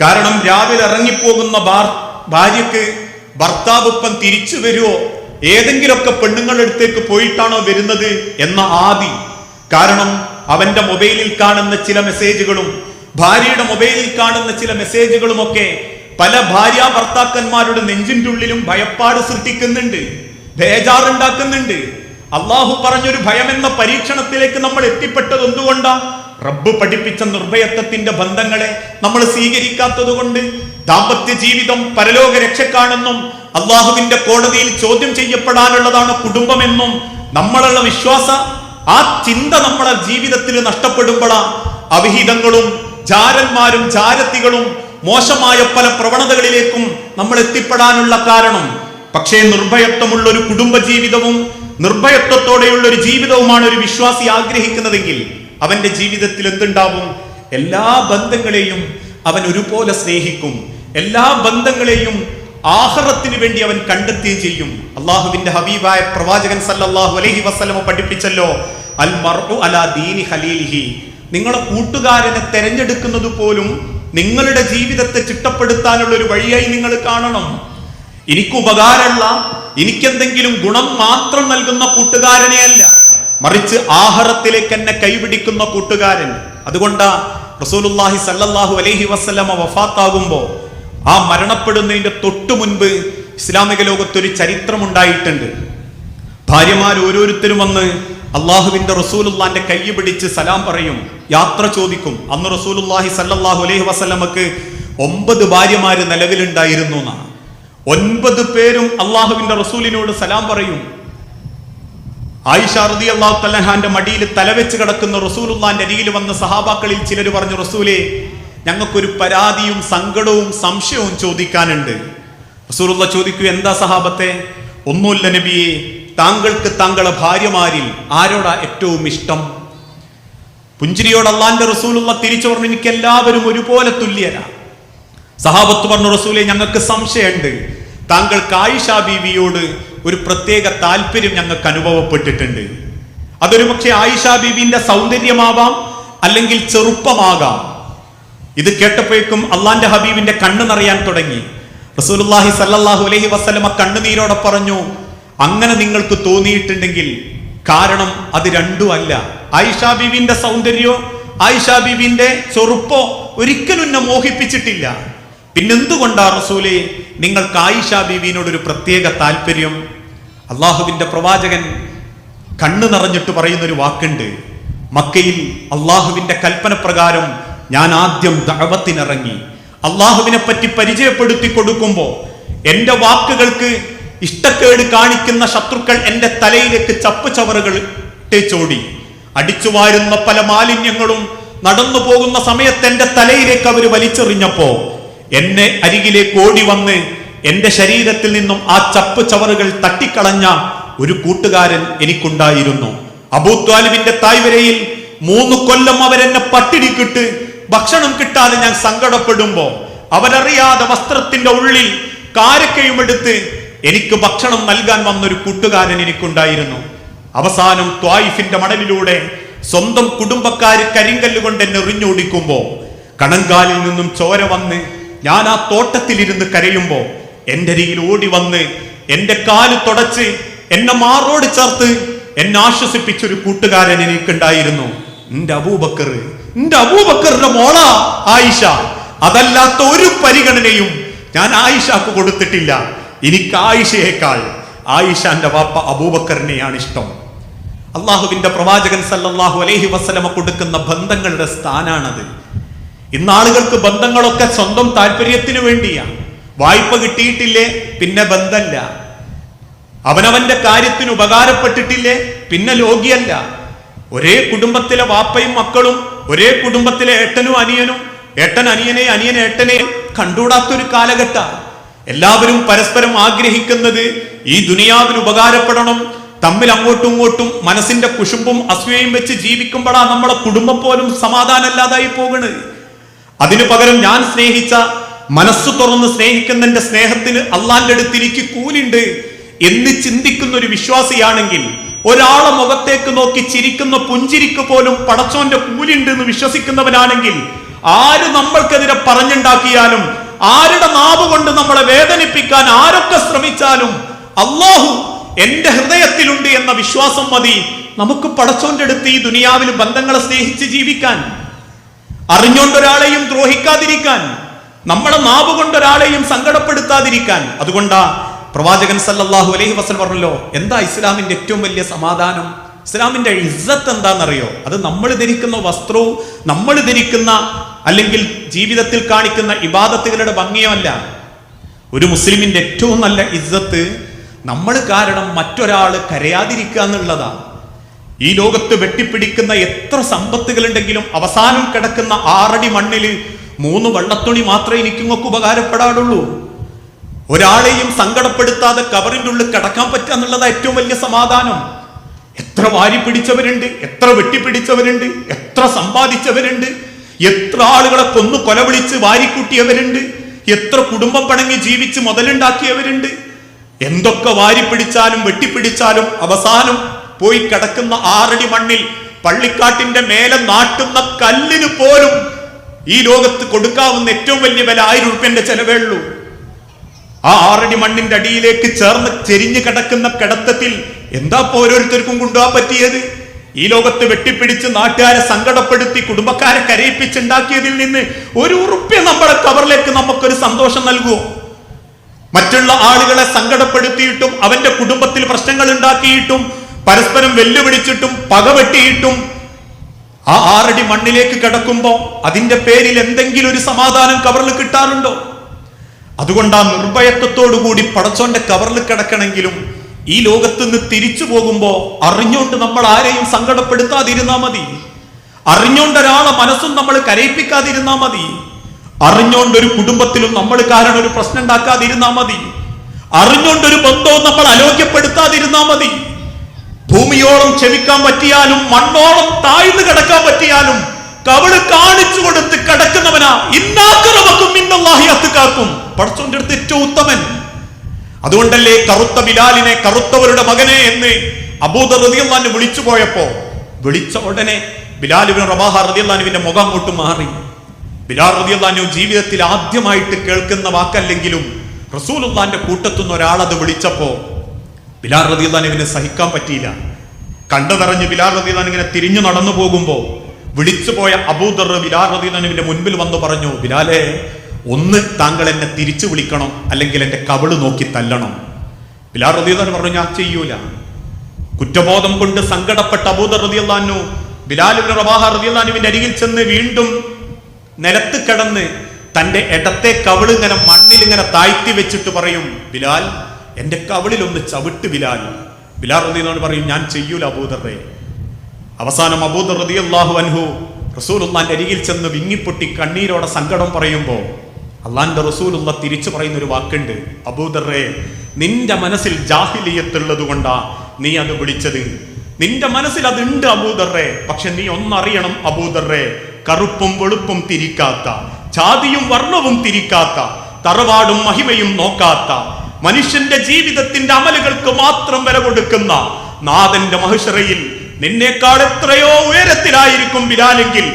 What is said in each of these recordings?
കാരണം രാവിലെ ഇറങ്ങിപ്പോകുന്ന ബാർ ഭാര്യക്ക് ഭർത്താവൊപ്പം തിരിച്ചു വരുമോ ഏതെങ്കിലുമൊക്കെ പെണ്ണുങ്ങളുടെ അടുത്തേക്ക് പോയിട്ടാണോ വരുന്നത് എന്ന ആദി. കാരണം അവന്റെ മൊബൈലിൽ കാണുന്ന ചില മെസ്സേജുകളും ഭാര്യയുടെ മൊബൈലിൽ കാണുന്ന ചില മെസ്സേജുകളും ഒക്കെ പല ഭാര്യ ഭർത്താക്കന്മാരുടെ നെഞ്ചിന്റെ ഉള്ളിലും ഭയപ്പാട് സൃഷ്ടിക്കുന്നുണ്ട് ബേജാറുണ്ടാക്കുന്നുണ്ട്. അള്ളാഹു പറഞ്ഞൊരു ഭയമെന്ന പരീക്ഷണത്തിലേക്ക് നമ്മൾ എത്തിപ്പെട്ടത് എന്തുകൊണ്ടാ? റബ്ബ് പഠിപ്പിച്ച നിർഭയത്വത്തിന്റെ ബന്ധങ്ങളെ നമ്മൾ സ്വീകരിക്കാത്തത് കൊണ്ട് ദാമ്പത്യ ജീവിതം പരലോക രക്ഷക്കാണെന്നും അള്ളാഹുവിന്റെ കോടതിയിൽ ചോദ്യം ചെയ്യപ്പെടാനുള്ളതാണ് കുടുംബമെന്നും നമ്മളുള്ള വിശ്വാസ ആ ചിന്ത നമ്മളെ ജീവിതത്തിൽ നഷ്ടപ്പെടുമ്പോഴാ അവിഹിതങ്ങളും ജാരന്മാരും ജാരത്തികളും മോശമായ പല പ്രവണതകളിലേക്കും നമ്മൾ എത്തിപ്പെടാനുള്ള കാരണം. പക്ഷേ നിർഭയത്വമുള്ള ഒരു കുടുംബ ജീവിതവും നിർഭയത്വത്തോടെയുള്ള ഒരു ജീവിതവുമാണ് ഒരു വിശ്വാസി ആഗ്രഹിക്കുന്നതെങ്കിൽ അവന്റെ ജീവിതത്തിൽ എന്തുണ്ടാവും? എല്ലാ ബന്ധങ്ങളെയും അവൻ ഒരുപോലെ സ്നേഹിക്കും. എല്ലാ ബന്ധങ്ങളെയും ആഹ്റത്തിന് വേണ്ടി അവൻ കണ്ടെത്തുകയും ചെയ്യും. അള്ളാഹുവിന്റെ ഹബീബായ പ്രവാചകൻ സല്ലാഹു അലഹി വസ്ലമ പഠിപ്പിച്ചല്ലോ അൽ മർഉ അലാ ദീനി ഖലീലിഹി. നിങ്ങളെ കൂട്ടുകാരനെ തെരഞ്ഞെടുക്കുന്നത് പോലും നിങ്ങളുടെ ജീവിതത്തെ ചിട്ടപ്പെടുത്താനുള്ള ഒരു വഴിയായി നിങ്ങൾ കാണണം. എനിക്ക് എനിക്കെന്തെങ്കിലും ഗുണം മാത്രം നൽകുന്ന കൂട്ടുകാരനെ അല്ല മറിച്ച് ആഹാരത്തിലേക്ക് എന്നെ കൈപിടിക്കുന്ന കൂട്ടുകാരൻ. അതുകൊണ്ടാ റസൂലുള്ളാഹി സല്ലല്ലാഹു അലൈഹി വസല്ലമ വഫാത്താകുമ്പോ ആ മരണപ്പെടുന്നതിന്റെ തൊട്ടു മുൻപ് ഇസ്ലാമിക ലോകത്തൊരു ചരിത്രം ഉണ്ടായിട്ടുണ്ട് ഭാര്യമാർ ഓരോരുത്തരും വന്ന് അള്ളാഹുവിന്റെ റസൂലുള്ളാന്റെ കൈ പിടിച്ച് സലാം പറയും യാത്ര ചോദിക്കും. അന്ന് റസൂലുള്ളാഹി സല്ലല്ലാഹു അലൈഹി വസല്ലമക്ക് ഒമ്പത് ഭാര്യമാര് നിലവിലുണ്ടായിരുന്നു എന്നാണ്. ഒൻപത് പേരും അള്ളാഹുവിന്റെ റസൂലിനോട് സലാം പറയും ആയിഷ അള്ളാഹു തലഹാന്റെ മടിയിൽ തലവെച്ച് കിടക്കുന്ന റസൂലുള്ളാന്റെ അരികിൽ വന്ന സഹാബാക്കളിൽ ചിലർ പറഞ്ഞു റസൂലെ ഞങ്ങൾക്കൊരു പരാതിയും സങ്കടവും സംശയവും ചോദിക്കാനുണ്ട്. റസൂലുള്ള ചോദിക്കൂ എന്താ സഹാബത്തെ? ഒന്നുമില്ല നബിയെ താങ്കൾക്ക് താങ്കളെ ഭാര്യമാരിൽ ആരോടാ ഏറ്റവും ഇഷ്ടം? പുഞ്ചിരിയോട് അള്ളാന്റെ റസൂലുള്ള തിരിച്ചു പറഞ്ഞു എനിക്ക് എല്ലാവരും ഒരുപോലെ തുല്യരാ. സഹാബത്ത് പറഞ്ഞു റസൂലെ ഞങ്ങൾക്ക് സംശയമുണ്ട്. താങ്കൾക്ക് ആയിഷ ബീവിയോട് ഒരു പ്രത്യേക താല്പര്യം ഞങ്ങൾക്ക് അനുഭവപ്പെട്ടിട്ടുണ്ട്. അതൊരു പക്ഷേ ആയിഷ ബീബിന്റെ സൗന്ദര്യമാവാം അല്ലെങ്കിൽ ചെറുപ്പമാകാം. ഇത് കേട്ടപ്പോഴേക്കും അള്ളാന്റെ ഹബീബിന്റെ കണ്ണ് നിറയാൻ തുടങ്ങി. റസൂലുള്ളാഹി സല്ലാഹു അലഹി വസ്ലമ കണ്ണുനീരോടെ പറഞ്ഞു അങ്ങനെ നിങ്ങൾക്ക് തോന്നിയിട്ടുണ്ടെങ്കിൽ കാരണം അത് രണ്ടും അല്ല. ആയിഷ ബീവിന്റെ സൗന്ദര്യോ ആയിഷ ബീവിന്റെ ചെറുപ്പോ ഒരിക്കലും എന്നെ മോഹിപ്പിച്ചിട്ടില്ല. പിന്നെന്തുകൊണ്ടാ റസൂലെ നിങ്ങൾക്ക് ആയിഷ ബീവിനോട് ഒരു പ്രത്യേക താല്പര്യം. അള്ളാഹുവിന്റെ പ്രവാചകൻ കണ്ണു നിറഞ്ഞിട്ട് പറയുന്നൊരു വാക്കുണ്ട്. മക്കയിൽ അള്ളാഹുവിന്റെ കൽപ്പന പ്രകാരം ഞാൻ ആദ്യം ദഴവത്തിനിറങ്ങി അള്ളാഹുവിനെ പറ്റി പരിചയപ്പെടുത്തി കൊടുക്കുമ്പോൾ എന്റെ വാക്കുകൾക്ക് ഇഷ്ടക്കേട് കാണിക്കുന്ന ശത്രുക്കൾ എന്റെ തലയിലേക്ക് ചപ്പ് ചവറുകൾ ഇട്ടേച്ചോടി അടിച്ചു വാരുന്ന പല മാലിന്യങ്ങളും നടന്നു പോകുന്ന സമയത്ത് എന്റെ തലയിലേക്ക് അവർ വലിച്ചെറിഞ്ഞപ്പോ എന്നെ അരികിലേക്ക് ഓടി വന്ന് എന്റെ ശരീരത്തിൽ നിന്നും ആ ചപ്പ് ചവറുകൾ തട്ടിക്കളഞ്ഞ ഒരു കൂട്ടുകാരൻ എനിക്കുണ്ടായിരുന്നു. അബൂത്വാലിബിന്റെ തായ്വരയിൽ മൂന്ന് കൊല്ലം അവരെന്നെ പട്ടിണിക്കിട്ട് ഭക്ഷണം കിട്ടാതെ ഞാൻ സങ്കടപ്പെടുമ്പോ അവരറിയാതെ വസ്ത്രത്തിന്റെ ഉള്ളിൽ കാരക്കയും എടുത്ത് എനിക്ക് ഭക്ഷണം നൽകാൻ വന്നൊരു കൂട്ടുകാരൻ എനിക്കുണ്ടായിരുന്നു. അവസാനം ത്വായിഫിന്റെ മണലിലൂടെ സ്വന്തം കുടുംബക്കാര് കരിങ്കല്ലുകൊണ്ട് എന്നെ എറിഞ്ഞോടിക്കുമ്പോ കണങ്കാലിൽ നിന്നും ചോര വന്ന് ഞാൻ ആ തോട്ടത്തിലിരുന്ന് കരയുമ്പോൾ എന്റെ അരിയിൽ ഓടി വന്ന് എന്റെ കാൽ തുടച്ച് എന്നെ മാറോട് ചേർത്ത് എന്നെ ആശ്വസിപ്പിച്ചൊരു കൂട്ടുകാരൻ എനിക്കുണ്ടായിരുന്നു. എന്റെ അബൂബക്കർ എന്റെ അബൂബക്കറിന്റെ മോള ആയിഷ. അതല്ലാത്ത ഒരു പരിഗണനയും ഞാൻ ആയിഷക്ക് കൊടുത്തിട്ടില്ല. എനിക്ക് ആയിഷയേക്കാൾ ആയിഷാന്റെ വാപ്പ അബൂബക്കറിനെയാണ് ഇഷ്ടം. അള്ളാഹുവിന്റെ പ്രവാചകൻ സല്ലാഹു അലൈഹി വസ്ലമ കൊടുക്കുന്ന ബന്ധങ്ങളുടെ സ്ഥാനാണത്. ഇന്ന് ആളുകൾക്ക് ബന്ധങ്ങളൊക്കെ സ്വന്തം താല്പര്യത്തിന് വേണ്ടിയാണ് വായ്പ കിട്ടിയിട്ടില്ലേ? പിന്നെ ബന്ധമല്ല അവനവന്റെ കാര്യത്തിന് ഉപകാരപ്പെട്ടിട്ടില്ലേ? പിന്നെ ലോകിയല്ല ഒരേ കുടുംബത്തിലെ വാപ്പയും മക്കളും ഒരേ കുടുംബത്തിലെ ഏട്ടനും അനിയനും ഏട്ടൻ അനിയനെ അനിയൻ ഏട്ടനെ കണ്ടുകൂടാത്തൊരു കാലഘട്ട. എല്ലാവരും പരസ്പരം ആഗ്രഹിക്കുന്നത് ഈ ദുനിയാവിന് ഉപകാരപ്പെടണം തമ്മിൽ അങ്ങോട്ടും ഇങ്ങോട്ടും മനസ്സിന്റെ കുശുമ്പും അസൂയയും വെച്ച് ജീവിക്കുമ്പോഴാ നമ്മളെ കുടുംബം പോലും സമാധാനമല്ലാതായി പോകണത് അതിനു പകരം ഞാൻ സ്നേഹിച്ച മനസ്സ് തുറന്ന് സ്നേഹിക്കുന്ന എന്റെ സ്നേഹത്തിന് അള്ളാന്റെ അടുത്ത് എനിക്ക് കൂലുണ്ട് എന്ന് ചിന്തിക്കുന്ന ഒരു വിശ്വാസിയാണെങ്കിൽ ഒരാളെ മുഖത്തേക്ക് നോക്കി ചിരിക്കുന്ന പുഞ്ചിരിക്ക് പോലും പടച്ചോന്റെ കൂലുണ്ട് എന്ന് വിശ്വസിക്കുന്നവനാണെങ്കിൽ ആര് നമ്മൾക്കെതിരെ പറഞ്ഞുണ്ടാക്കിയാലും ആരുടെ നാവ് കൊണ്ട് നമ്മളെ വേദനിപ്പിക്കാൻ ആരൊക്കെ ശ്രമിച്ചാലും അള്ളാഹു എന്റെ ഹൃദയത്തിലുണ്ട് എന്ന വിശ്വാസം മതി. നമുക്ക് പടച്ചോന്റെ അടുത്ത് ഈ ദുനിയാവിൽ ബന്ധങ്ങളെ സ്നേഹിച്ച് ജീവിക്കാൻ. അറിഞ്ഞുകൊണ്ടൊരാളെയും ദ്രോഹിക്കാതിരിക്കാൻ നമ്മളെ നാവ് കൊണ്ടൊരാളെയും സങ്കടപ്പെടുത്താതിരിക്കാൻ. അതുകൊണ്ടാ പ്രവാചകൻ സല്ലാഹു അലൈഹി വസല്ലം പറഞ്ഞല്ലോ എന്താ ഇസ്ലാമിന്റെ ഏറ്റവും വലിയ സമാധാനം? ഇസ്ലാമിന്റെ ഇസ്സത്ത് എന്താണെന്നറിയോ അത് നമ്മൾ ധരിക്കുന്ന വസ്ത്രവും നമ്മൾ ധരിക്കുന്ന അല്ലെങ്കിൽ ജീവിതത്തിൽ കാണിക്കുന്ന ഇബാദത്തുകളുടെ ഭംഗിയോ അല്ല ഒരു മുസ്ലിമിന്റെ ഏറ്റവും നല്ല ഇസ്സത്ത് നമ്മൾ കാരണം മറ്റൊരാൾ കരയാതിരിക്കുക എന്നുള്ളതാണ്. ഈ ലോകത്ത് വെട്ടിപ്പിടിക്കുന്ന എത്ര സമ്പത്തുകളുണ്ടെങ്കിലും അവസാനം കിടക്കുന്ന ആറടി മണ്ണിൽ മൂന്ന് വെള്ളത്തുണി മാത്രമേ എനിക്ക് നിങ്ങൾക്ക് ഉപകാരപ്പെടാറുള്ളൂ ഒരാളെയും സങ്കടപ്പെടുത്താതെ കവറിന്റെ ഉള്ളിൽ കിടക്കാൻ പറ്റുക എന്നുള്ളത് ഏറ്റവും വലിയ സമാധാനം. എത്ര വാരി പിടിച്ചവരുണ്ട് എത്ര വെട്ടിപ്പിടിച്ചവരുണ്ട് എത്ര സമ്പാദിച്ചവരുണ്ട് എത്ര ആളുകളെ കൊന്നു കൊലവിളിച്ച് വാരിക്കൂട്ടിയവരുണ്ട് എത്ര കുടുംബം പണങ്ങി ജീവിച്ച് മുതലുണ്ടാക്കിയവരുണ്ട്. എന്തൊക്കെ വാരി പിടിച്ചാലും വെട്ടിപ്പിടിച്ചാലും അവസാനം പോയി കിടക്കുന്ന ആറടി മണ്ണിൽ പള്ളിക്കാട്ടിന്റെ മേലെ നാട്ടുന്ന കല്ലിന് പോലും ഈ ലോകത്ത് കൊടുക്കാവുന്ന ഏറ്റവും വലിയ വില ആയിരം ഉറുപ്പ്യന്റെ ചെലവേള്ളൂ ആ ആറടി മണ്ണിന്റെ അടിയിലേക്ക് ചേർന്ന് ചെരിഞ്ഞു കിടക്കുന്ന കിടത്തത്തിൽ എന്താ ഓരോരുത്തർക്കും കൊണ്ടുപോകാൻ പറ്റിയത്? ഈ ലോകത്ത് വെട്ടിപ്പിടിച്ച് നാട്ടുകാരെ സങ്കടപ്പെടുത്തി കുടുംബക്കാരെ കരയിപ്പിച്ചുണ്ടാക്കിയതിൽ നിന്ന് ഒരു ഉറുപ്പ്യ നമ്മുടെ കവറിലേക്ക് നമുക്കൊരു സന്തോഷം നൽകുമോ മറ്റുള്ള ആളുകളെ സങ്കടപ്പെടുത്തിയിട്ടും അവന്റെ കുടുംബത്തിൽ പ്രശ്നങ്ങൾ ഉണ്ടാക്കിയിട്ടും പരസ്പരം വെല്ലുവിളിച്ചിട്ടും പകവെട്ടിയിട്ടും ആ ആറടി മണ്ണിലേക്ക് കിടക്കുമ്പോൾ അതിന്റെ പേരിൽ എന്തെങ്കിലും ഒരു സമാധാനം കവറിൽ കിട്ടാറുണ്ടോ? അതുകൊണ്ട് ആ നിർഭയത്വത്തോടു കൂടി പടച്ചോന്റെ കവറിൽ കിടക്കണമെങ്കിലും ഈ ലോകത്ത് നിന്ന് തിരിച്ചു പോകുമ്പോൾ അറിഞ്ഞുകൊണ്ട് നമ്മൾ ആരെയും സങ്കടപ്പെടുത്താതിരുന്നാ മതി. അറിഞ്ഞുകൊണ്ട് ഒരാളെ മനസ്സും നമ്മൾ കരയിപ്പിക്കാതിരുന്നാ മതി. അറിഞ്ഞുകൊണ്ട് ഒരു കുടുംബത്തിലും നമ്മൾ കാരണം ഒരു പ്രശ്നം ഉണ്ടാക്കാതിരുന്നാ മതി. അറിഞ്ഞുകൊണ്ട് ഒരു ബന്ധവും നമ്മൾ അലോക്യപ്പെടുത്താതിരുന്നാ മതി. ഭൂമിയോളം ക്ഷമിക്കാൻ പറ്റിയാലും മണ്ണോളം താഴ്ന്നു കിടക്കാൻ പറ്റിയാലും കവൾ കാണിച്ചു കൊടുത്ത് കിടക്കുന്നവനാ. ഇന്നാക്കറവക്കും ഇന്നല്ലാഹി അത്തുകാക്കും പടച്ചോന്റെ അടുത്ത് ഏറ്റവും ഉത്തമൻ. അതുകൊണ്ടല്ലേ കറുത്ത ബിലാലിനെ കറുത്തവരുടെ മകനെ എന്ന് അബൂദർ റതിയല്ലാന്ന് വിളിച്ചു പോയപ്പോ വിളിച്ച ഉടനെ ബിലാലിബിൻ റബാഹ റതിയല്ലാനുവിന്റെ മുഖം അങ്ങോട്ട് മാറി. ബിലാൽ റതിയല്ലാനു ജീവിതത്തിൽ ആദ്യമായിട്ട് കേൾക്കുന്ന വാക്കല്ലെങ്കിലും റസൂലുള്ളാന്റെ കൂട്ടത്തുനിന്ന് ഒരാളത് വിളിച്ചപ്പോ ബിലാൽ റതിയല്ലാനുവിനെ സഹിക്കാൻ പറ്റിയില്ല. കണ്ടു നിറഞ്ഞ് ബിലാൽ റതിയല്ലാൻ ഇങ്ങനെ തിരിഞ്ഞു നടന്നു പോകുമ്പോൾ വിളിച്ചു പോയ അബൂദർ ബിലാൽ റതിയല്ലാനുവിന്റെ മുൻപിൽ വന്നു പറഞ്ഞു ബിലാലെ ഒന്ന് താങ്കൾ എന്നെ തിരിച്ചു വിളിക്കണം അല്ലെങ്കിൽ എന്റെ കവിൾ നോക്കി തല്ലണം. ബിലാൽ റദീദാൻ പറഞ്ഞു ഞാൻ ചെയ്യൂല. കുറ്റബോധം കൊണ്ട് സങ്കടപ്പെട്ട അബൂദർ റദിയല്ലാനു ബിലാലുബിൻ റബാഹ റതിയല്ലാനുവിന്റെ അരികിൽ ചെന്ന് വീണ്ടും നിലത്ത് കിടന്ന് തന്റെ ഇടത്തെ കവിൾ ഇങ്ങനെ മണ്ണിൽ ഇങ്ങനെ താഴ്ത്തി വെച്ചിട്ട് പറയും ബിലാൽ എന്റെ കവിളിൽ ഒന്ന് ചവിട്ട് ബിലാൽ. ബിലാൽ എന്നോട് പറയും ഞാൻ ചെയ്യൂല അബൂദറെ അവസാനം അബൂദർ റതി അള്ളാഹു അൻഹു റസൂലുള്ളാന്റെ അരികിൽ ചെന്ന് വിങ്ങിപ്പൊട്ടി കണ്ണീരോടെ സങ്കടം പറയുമ്പോൾ അള്ളാന്റെ റസൂലുള്ള തിരിച്ചു പറയുന്ന ഒരു വാക്കുണ്ട് അബൂദറെ നിന്റെ മനസ്സിൽ ജാഹിലിയത്തുള്ളത് കൊണ്ടാ നീ അത് വിളിച്ചത്. നിന്റെ മനസ്സിൽ അതുണ്ട് അബൂദറെ പക്ഷെ നീ ഒന്നറിയണം അബൂദറെ കറുപ്പും വെളുപ്പും തിരിക്കാത്ത ജാതിയും വർണവും തിരിക്കാത്ത തറവാടും മഹിമയും നോക്കാത്ത മനുഷ്യന്റെ ജീവിതത്തിന്റെ അമലുകൾക്ക് മാത്രം വില കൊടുക്കുന്ന നാഥന്റെ മഹിഷറയിൽ നിന്നേക്കാൾ എത്രയോ ഉയരത്തിലായിരിക്കും ബിലാലെങ്കിൽ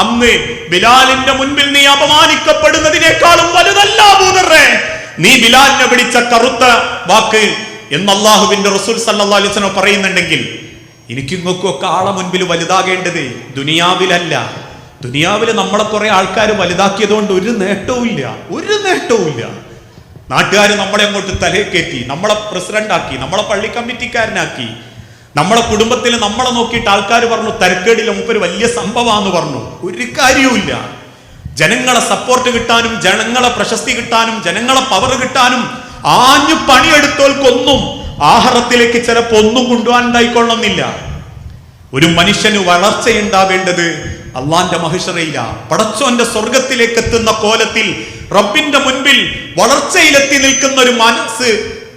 അന്ന് ബിലാലിന്റെ മുൻപിൽ നീ അപമാനിക്കപ്പെടുന്നതിനേക്കാളും വലുതല്ല അബൂദറെ നീ ബിലാലിനെ വിളിച്ച കറുത്ത വാക്ക് എന്ന് അള്ളാഹുവിന്റെ റസൂൽ സല്ലല്ലാഹു അലൈഹി വസല്ലം പറയുന്നുണ്ടെങ്കിൽ എനിക്ക് ഇങ്ങൊക്കെ ആളെ മുൻപിൽ വലുതാകേണ്ടത് ദുനിയാവിലല്ല. ദുനിയാവിൽ നമ്മളെ കുറെ ആൾക്കാർ വലുതാക്കിയതുകൊണ്ട് ഒരു നേട്ടവും ഇല്ല ഒരു നേട്ടവും ഇല്ല നാട്ടുകാർ നമ്മളെ അങ്ങോട്ട് തലയിൽ കയറ്റി നമ്മളെ പ്രസിഡന്റ് ആക്കി നമ്മളെ പള്ളി കമ്മിറ്റിക്കാരനാക്കി. നമ്മളെ കുടുംബത്തിൽ നമ്മളെ നോക്കിയിട്ട് ആൾക്കാർ പറഞ്ഞു തരക്കേടില്ല മുപ്പൊരു വലിയ സംഭവമാന്ന് പറഞ്ഞു. ഒരു കാര്യവുമില്ല. ജനങ്ങളെ സപ്പോർട്ട് കിട്ടാനും ജനങ്ങളെ പ്രശസ്തി കിട്ടാനും ജനങ്ങളെ പവർ കിട്ടാനും ആഞ്ഞു പണിയെടുത്തോൽക്കൊന്നും ആഹാരത്തിലേക്ക് ചിലപ്പോ ഒന്നും കൊണ്ടുപോകാൻ ഉണ്ടായിക്കൊള്ളുന്നില്ല ഒരു മനുഷ്യന് വളർച്ചയുണ്ടാവേണ്ടത് അള്ളാന്റെ മഹിഷറയില പടച്ചോന്റെ സ്വർഗത്തിലേക്ക് എത്തുന്ന കോലത്തിൽ റബ്ബിന്റെ മുൻപിൽ വളർച്ചയിലെത്തി നിൽക്കുന്ന ഒരു മനസ്സ്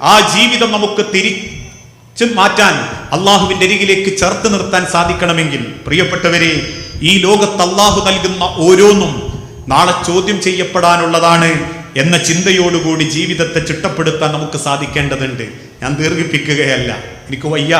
ആ ജീവിതം നമുക്ക് തിരിച്ചു മാറ്റാൻ അള്ളാഹുവിന്റെ അരികിലേക്ക് ചേർത്ത് നിർത്താൻ സാധിക്കണമെങ്കിൽ പ്രിയപ്പെട്ടവരെ ഈ ലോകത്ത് അള്ളാഹു നൽകുന്ന ഓരോന്നും നാളെ ചോദ്യം ചെയ്യപ്പെടാനുള്ളതാണ് എന്ന ചിന്തയോടുകൂടി ജീവിതത്തെ ചിട്ടപ്പെടുത്താൻ നമുക്ക് സാധിക്കേണ്ടതുണ്ട്. ഞാൻ ദീർഘിപ്പിക്കുകയല്ല. എനിക്ക് വയ്യ.